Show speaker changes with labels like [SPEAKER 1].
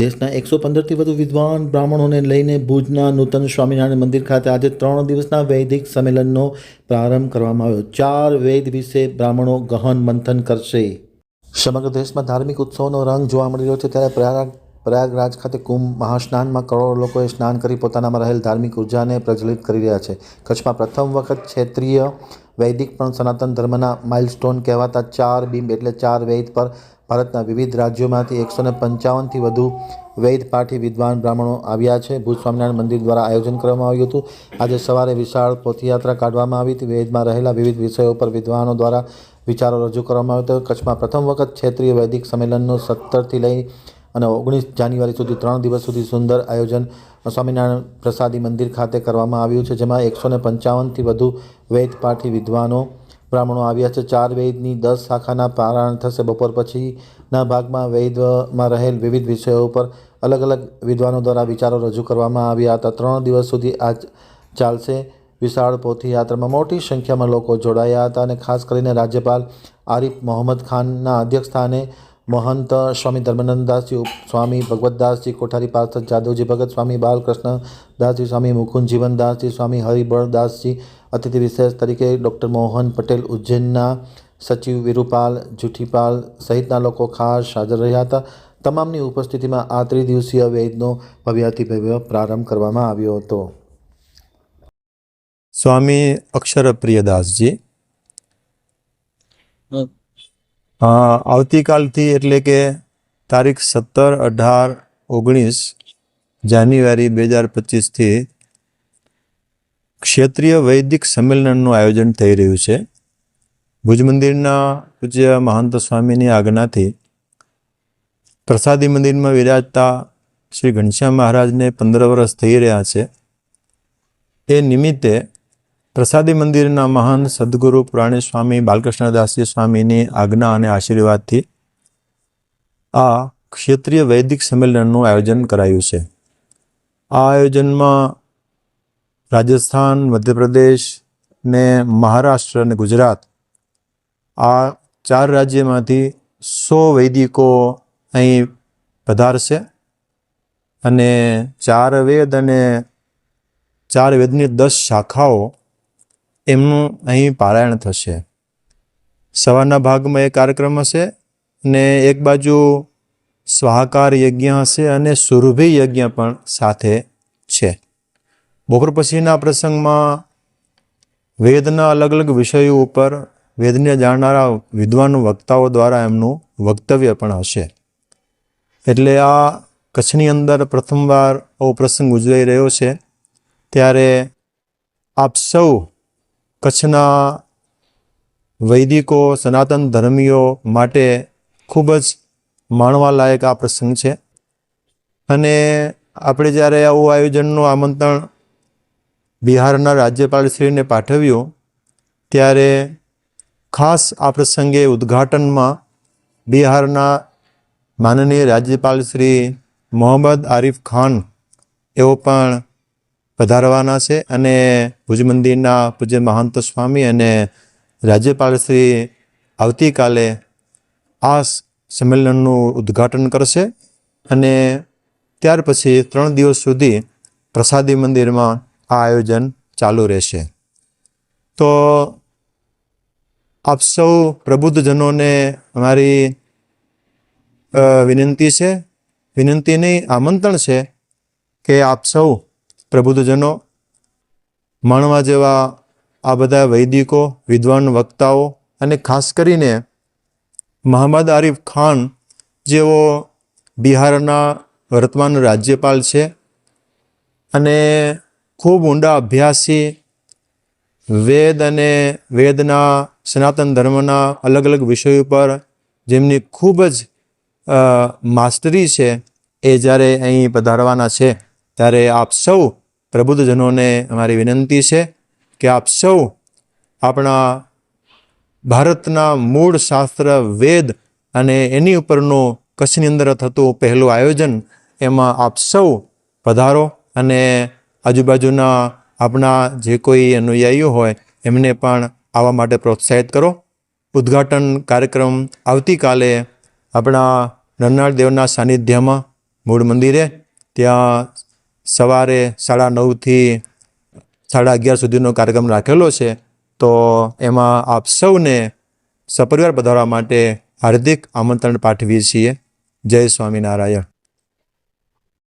[SPEAKER 1] દેશના એકસો પંદરથી વધુ વિદ્વાન બ્રાહ્મણોને લઈને ભુજના નૂતન સ્વામિનારાયણ મંદિર ખાતે આજે ત્રણ દિવસના વૈદિક સંમેલનનો પ્રારંભ કરવામાં આવ્યો. ચાર વેદ વિશે બ્રાહ્મણો ગહન મંથન કરશે. સમગ્ર દેશમાં ધાર્મિક ઉત્સવનો રંગ જોવા મળી રહ્યો છે. ત્યારે પ્રયાગ, પ્રયાગરાજ ખાતે કુંભ મહાસ્નાનમાં કરોડો લોકોએ સ્નાન કરી પોતાનામાં રહેલ ધાર્મિક ઉર્જાને પ્રજ્વલિત કરી રહ્યા છે. કચ્છમાં પ્રથમ વખત ક્ષેત્રીય વૈદિક પણ સનાતન ધર્મના માઇલસ્ટોન કહેવાતા ચાર બીમ એટલે ચાર વેદ પર ભારતના વિવિધ રાજ્યોમાંથી એકસો ને પંચાવનથી વધુ વૈદ પાઠી વિદ્વાન બ્રાહ્મણો આવ્યા છે. ભુજ સ્વામિનારાયણ મંદિર દ્વારા આયોજન કરવામાં આવ્યું હતું. આજે સવારે વિશાળ પોથયાત્રા કાઢવામાં આવી હતી. વેદમાં રહેલા વિવિધ વિષયો પર વિદ્વાનો દ્વારા વિચારો રજૂ કરવામાં આવ્યો હતો. કચ્છમાં પ્રથમ વખત ક્ષેત્રીય વૈદિક સંમેલનનું સત્તરથી લઈ અને ઓગણીસ જાન્યુઆરી સુધી ત્રણ દિવસ સુધી સુંદર આયોજન સ્વામિનારાયણ પ્રસાદી મંદિર ખાતે કરવામાં આવ્યું છે, જેમાં એકસો ને પંચાવનથી વધુ વૈદ પાઠી વિદ્વાનો બ્રાહ્મણો આવ્યા છે. ચાર વેદની દસ શાખાના પારાયણ થશે બપોર પછીના ભાગમાં વેદમાં રહેલ વિવિધ વિષયો ઉપર અલગ અલગ વિદ્વાનો દ્વારા વિચારો રજૂ કરવામાં આવ્યા હતા. ત્રણ દિવસ સુધી આ ચાલશે. વિશાળ પોથીયાત્રામાં મોટી સંખ્યામાં લોકો જોડાયા હતા અને ખાસ કરીને રાજ્યપાલ આરિફ મોહમ્મદ ખાનના અધ્યક્ષસ્થાને મહંત સ્વામી ધર્માનંદદાસજી સ્વામી ભગવતદાસજી કોઠારી પાર્ષદ જાદવજી ભગત સ્વામી બાલકૃષ્ણદાસજી સ્વામી મુકુંદ જીવનદાસજી સ્વામી હરિબળદાસજી અતિથિ વિશેષ તરીકે ડૉક્ટર મોહન પટેલ ઉજ્જૈનના સચિવ વિરુપાલ જુઠીપાલ સહિતના લોકો ખાસ હાજર રહ્યા હતા. તમામની ઉપસ્થિતિમાં આ ત્રિદિવસીય વેદનો ભવ્યાતિ ભવ્ય પ્રારંભ કરવામાં આવ્યો હતો.
[SPEAKER 2] સ્વામી અક્ષર પ્રિયદાસજી અ, આવતીકાલથી એટલે કે તારીખ સત્તર અઢાર ઓગણીસ જાન્યુઆરી બે હજાર પચીસથી ક્ષેત્રીય વૈદિક સંમેલનનું આયોજન થઈ રહ્યું છે. ભુજ મંદિરના પૂજ્ય મહંત સ્વામીની આજ્ઞાથી પ્રસાદી મંદિરમાં વિરાજતા શ્રી ઘનશ્યામ મહારાજને પંદર વર્ષ થઈ રહ્યા છે. એ નિમિત્તે પ્રસાદી મંદિરના મહાન સદગુરુ પુરાણી સ્વામી બાલકૃષ્ણદાસજી સ્વામીની આજ્ઞા અને આશીર્વાદથી આ ક્ષેત્રીય વૈદિક સંમેલનનું આયોજન કરાયું છે. આ આયોજનમાં રાજસ્થાન, મધ્યપ્રદેશ ને મહારાષ્ટ્ર અને ગુજરાત આ ચાર રાજ્યમાંથી સો વૈદિકો અહીં પધારશે અને ચાર વેદ અને ચાર વેદની દસ શાખાઓ એમનું અહીં પારાયણ થશે. સવારના ભાગમાં એ કાર્યક્રમ હશે ને એક બાજુ સ્વાહાકાર યજ્ઞ હશે અને સુરભી યજ્ઞ પણ સાથે છે. બપોર પછીના પ્રસંગમાં વેદના અલગ અલગ વિષયો ઉપર વેદને જાણનારા વિદ્વાન વક્તાઓ દ્વારા એમનું વક્તવ્ય પણ હશે. એટલે આ કચ્છની અંદર પ્રથમવાર આવો પ્રસંગ ઉજવાઈ રહ્યો છે. ત્યારે આપ સૌ કચ્છના વૈદિકો, સનાતન ધર્મીઓ માટે ખૂબ જ માણવા લાયક આ પ્રસંગ છે. અને આપણે જ્યારે આવું આયોજનનું આમંત્રણ બિહારના રાજ્યપાલશ્રીને પાઠવ્યું, ત્યારે ખાસ આ પ્રસંગે ઉદ્ઘાટનમાં બિહારના માનનીય રાજ્યપાલ શ્રી મોહમ્મદ આરિફ ખાન એઓ પણ પધારવાના છે અને ભુજ મંદિરના પૂજ્ય મહંત સ્વામી અને રાજ્યપાલ આવતીકાલે આ સંમેલનનું ઉદ્ઘાટન કરશે અને ત્યાર પછી ત્રણ દિવસ સુધી પ્રસાદી મંદિરમાં આ આયોજન ચાલુ રહેશે. તો આપ સૌ પ્રબુદ્ધજનોને અમારી વિનંતી છે. વિનંતી નહીં આમંત્રણ છે કે આપ સૌ પ્રબુદ્ધજનો, માણવા જેવા આ બધા વૈદિકો, વિદ્વાન વક્તાઓ અને ખાસ કરીને મહમ્મદ આરિફ ખાન, જેઓ બિહારના વર્તમાન રાજ્યપાલ છે અને ખૂબ ઊંડા અભ્યાસી વેદ અને વેદના, સનાતન ધર્મના અલગ અલગ વિષયો પર જેમની ખૂબ જ માસ્ટરી છે એ જ્યારે અહીં પધારવાના છે, ત્યારે આપ સૌ પ્રબુદ્ધજનોને અમારી વિનંતી છે કે આપ સૌ આપણા ભારતના મૂળ શાસ્ત્ર, વેદ અને એની ઉપરનું કચ્છની અંદર થતું પહેલું આયોજન એમાં આપ સૌ પધારો અને આજુબાજુના આપણા જે કોઈ અનુયાયીઓ હોય એમને પણ આવવા માટે પ્રોત્સાહિત કરો. ઉદ્ઘાટન કાર્યક્રમ આવતીકાલે આપણા નરનાળ દેવના સાનિધ્યમાં મૂળ મંદિરે. ત્યાં સવારે સાડા નવથી સાડા અગિયાર સુધીનો કાર્યક્રમ રાખેલો છે, તો એમાં આપ સૌને સપરિવાર પધારવા માટે હાર્દિક આમંત્રણ પાઠવીએ છીએ. જય સ્વામિનારાયણ.